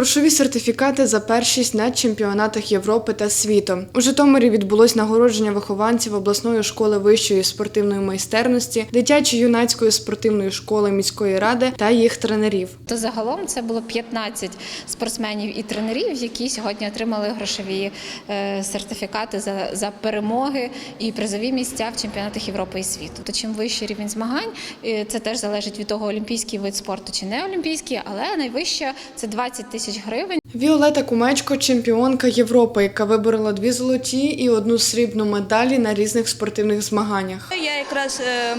Грошові сертифікати за першість на чемпіонатах Європи та світу. У Житомирі відбулось нагородження вихованців обласної школи вищої спортивної майстерності, дитячо-юнацької спортивної школи міської ради та їх тренерів. То загалом це було 15 спортсменів і тренерів, які сьогодні отримали грошові е, сертифікати за, за перемоги і призові місця в чемпіонатах Європи і світу. То чим вищий рівень змагань, е, це теж залежить від того, олімпійський вид спорту чи не олімпійський, але найвище це 20 тисяч гривень. Віолета Кумечко чемпіонка Європи, яка виборола дві золоті і одну срібну медалі на різних спортивних змаганнях. Я якраз е,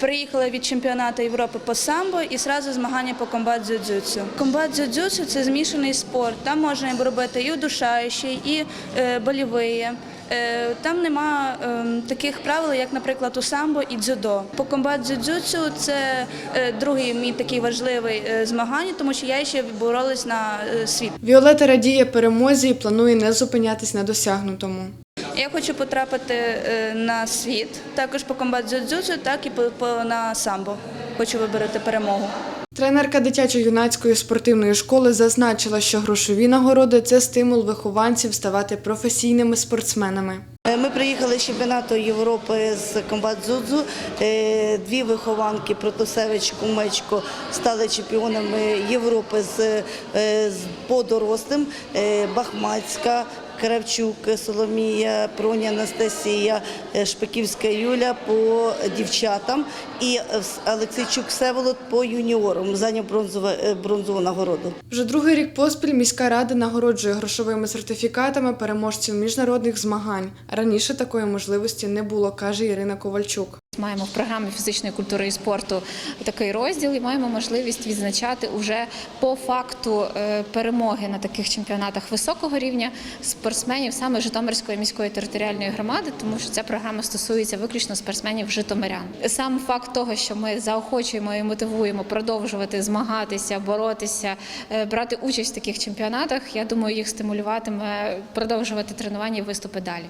приїхала від чемпіонату Європи по самбо і зразу змагання по комбат дзюдзюцю. Комбат дзюдзюцю – це змішаний спорт. Там можна робити і удушаючий, і е, болівий. Е, Там нема е, таких правил, як, наприклад, у самбо і дзюдо. По комбат дзюдзюцю це е, другий мій такий важливий е, змагання, тому що я ще боролась на світ. Віолета радіє перемозі і планує не зупинятись на досягнутому. Я хочу потрапити на світ, також по комбат дзюдзюцю, так і по, по на самбо. Хочу вибороти перемогу. Тренерка дитячо-юнацької спортивної школи зазначила, що грошові нагороди це стимул вихованців ставати професійними спортсменами. Е, Ми приїхали з чемпіонату Європи з комбат дзюдзу. Е, Дві вихованки Протусевич Кумечко стали чемпіонами Європи з, е, з по дорослим. Е, Бахмацька, Кравчук, Соломія, Проня Анастасія, е, Шпиківська Юля по дівчатам і е, Олексійчук Всеволод по юніорам. Зайняв бронзове- е, бронзову нагороду. Вже другий рік поспіль міська рада нагороджує грошовими сертифікатами переможців міжнародних змагань. Раніше такої можливості не було, каже Ірина Ковальчук. Маємо в програмі фізичної культури і спорту такий розділ і маємо можливість відзначати уже по факту е, перемоги на таких чемпіонатах високого рівня спортсменів саме Житомирської міської територіальної громади, тому що ця програма стосується виключно спортсменів Житомирян. Сам факт того, що ми заохочуємо і мотивуємо продовжувати змагатися, боротися, е, брати участь в таких чемпіонатах, я думаю, їх стимулюватиме продовжувати тренування і виступи далі.